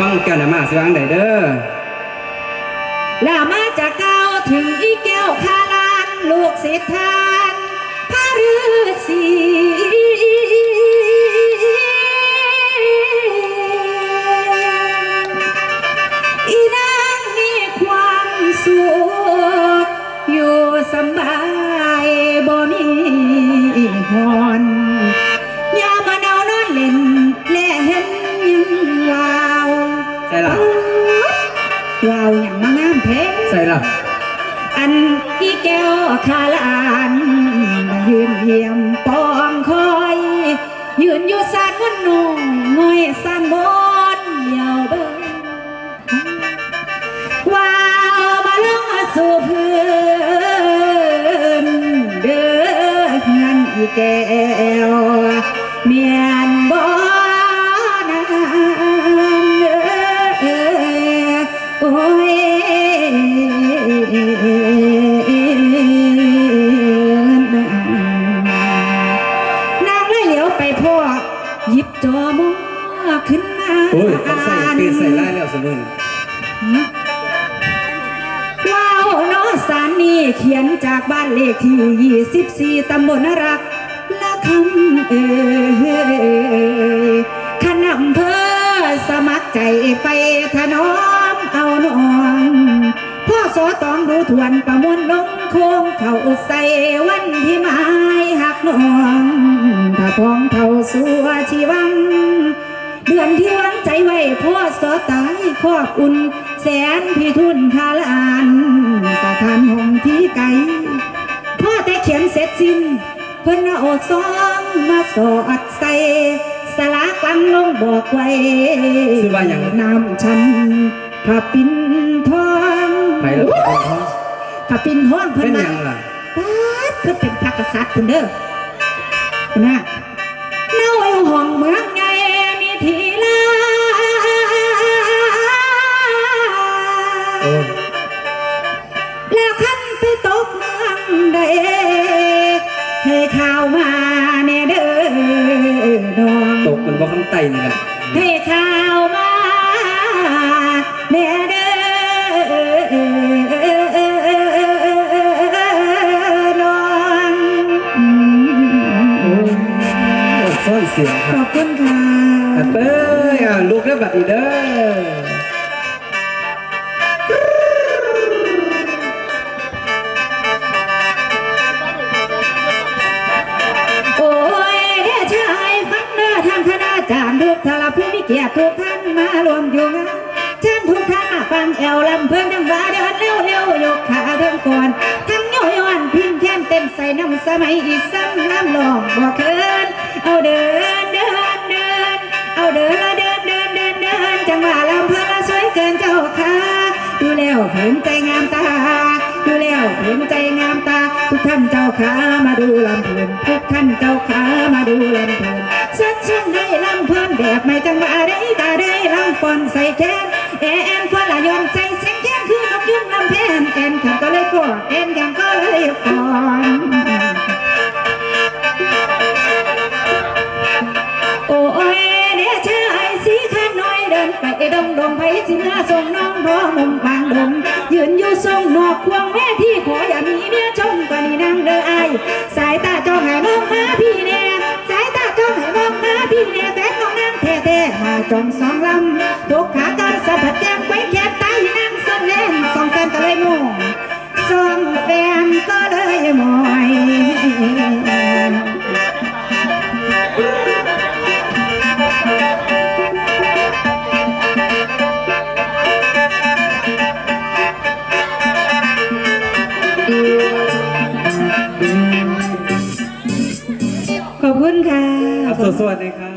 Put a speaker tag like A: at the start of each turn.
A: ฟังแก้วหนามาสิวางไดเด้อ
B: แล้วมาจากเก้าถึงอีแก้วคาลานลูกศิษย์ทานพระฤาษีอีนางมีความสุขอยู่สบายบ่มีหอน วาวอย่างมางามเพง
A: ใช่ล่ะ
B: อันอีแก้วคาลานมายืนเยี่ยมปองคอย ยืนอยู่สานวันน้อยง่อยสานบนเดียวเบิ่งว้าวมาลงมาสู่พื้นเด้อเงินอีแก้ว จอมอขึ้นมา
A: โอ้ยต้องใส่ตีนใส่ไล่แล้วสมุน
B: ว้าวเน้อสารนี่เขียนจากบ้านเลขที่ 24 ตำบลนรักละคำเอ่ยขนำเภอสมัครใจไปถนอมเอานองพ่อสอตองดูทวนประมวลลงโค้งเขาใส่วันที่ไม้หักน้องถ้าพ้องเขาสัวชีวังเดื อนที่หวังใจไว้พ่อสอตายครอบอุ่น แสนพี่ทุนคาลานสถานห้องที่ไกลพ่อแต่เขียนเสร็จสิ้น เพิ่นเอาซองมาสอดใส่สลากลังลงบอกไว้
A: ชื่อว่าหยัง
B: น้ำฉันพระปิ่นทอง
A: ไปแล้วเป็นเขา
B: พระปิ่นทองเพิ่
A: เป็นนห
B: ว่า
A: ยังล่ะ
B: ป๊าดเพื่อเป็นพระกษัตริย์คุณเด้อคุณน่ะ ตกมัน
A: บ่คำไตนี่แหละ
B: ให้ข่าวมาแน่เด้อน้อง
A: โอ้ยซ่อนเสียงค
B: ข
A: รั
B: อ
A: บบ
B: คุณค่ะ
A: อะเป้ยอะลูกเด้อบัดนี้เด้อ
B: ลผู้มีเกียทุกท่านมารวมอยู่งานเชิญทุกท่านมาฟังแอวลำเพิ่นดังว่าเดินเร็วเร็วๆยกขาเทิงก่อนทั้งโยย้อนพิมพ์แค้นเต็มใส่น้ำสมัยอีซ้ำน้ำลองบ่เคินเอาเดินเดินเดินเอาเดินละเดินเดินเดินเดินจังหวะลำเพลินละสวยเกินเจ้าค่ะดูแล้วเห็นใจงามตาดูแล้วเห็นใจงามตา ทุกท่านเจ้าขามาดูลำเพลินทุกท่านเจ้าขามาดูลำเพลินสัดส่วนได้ลำเพลินแบบไม่จังหวะ ได้ตาได้ลำฟอนใส่แขนแอนฟอนละยอนใส่เสียงแขนคือนกยุ่งลำแพนแอนขับก็เลยฟอนแอนยังก็เลยฟอนโอ้ยเดชะไอ้สีข้าน้อยเดินไปดงดงไปสิเนื้อส่งน้องพร้อมมุมบางดงยืนอยู่ทรงนอกควงแม่ที่ขออย่ามีเมียชมกว่านี้นางเด้อไอางแท้ๆมาจองสองลำทุกขาการสะบัดแก้มไว้แคบตายนางส่องเล่นสองแฟนก็เลยมองสองแฟนก็เลยมอยขอบคุณค่ะ
A: สวัสดีครับ